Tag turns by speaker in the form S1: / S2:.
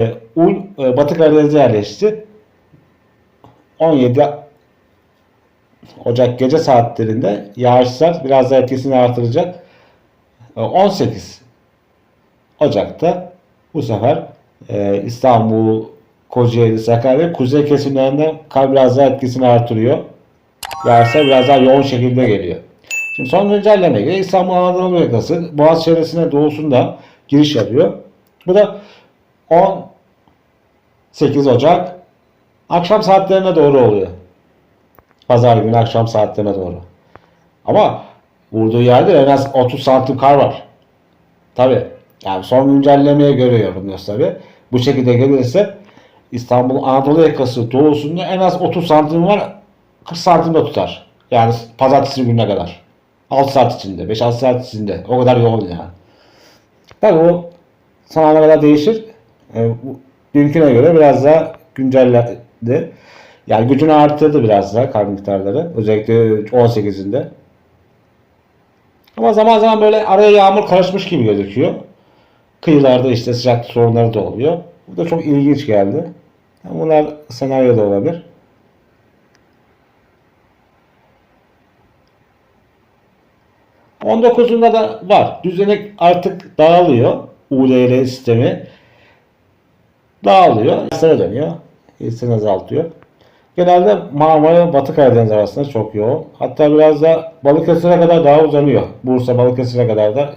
S1: E, Ul e, Batı Karadeniz'e yerleşti. 17 Ocak gece saatlerinde yağışlar biraz daha etkisini artıracak. E, 18 Ocak'ta bu sefer e, İstanbul, Kocaeli, Sakarya kuzey kesimlerinde kar biraz daha etkisini artırıyor. Yağışlar biraz daha yoğun şekilde geliyor. Şimdi son güncellemeye göre İstanbul Anadolu yakası Boğaz çevresine doğusunda giriş yapıyor. Bu da 18 Ocak akşam saatlerine doğru oluyor. Pazar günü akşam saatlerine doğru. Ama vurduğu yerde en az 30 santim kar var. Tabi. Yani son güncellemeye göre yorumluyoruz tabi. Bu şekilde gelirse İstanbul Anadolu yakası doğusunda en az 30 santim var. 40 santim de tutar. Yani pazartesi gününe kadar. 6 saat içinde, 5-6 saat içinde. O kadar yoğun yani. Tabi o son ana kadar değişir. E, dünküne göre biraz daha güncelledi. Yani gücünü arttırdı biraz daha kar miktarları. Özellikle 18'inde. Ama zaman zaman böyle araya yağmur karışmış gibi gözüküyor. Kıyılarda işte sıcaklık sorunları da oluyor. Bu da çok ilginç geldi. Bunlar senaryo da olabilir. ...19'unda da var. Düzenek artık dağılıyor. ULR sistemi. Dağılıyor. Sene dönüyor. Hissini azaltıyor. Genelde Marmara Batı Karadeniz arasında çok yoğun. Hatta biraz da Balıkesir'e kadar daha uzanıyor. Bursa Balıkesir'e kadar da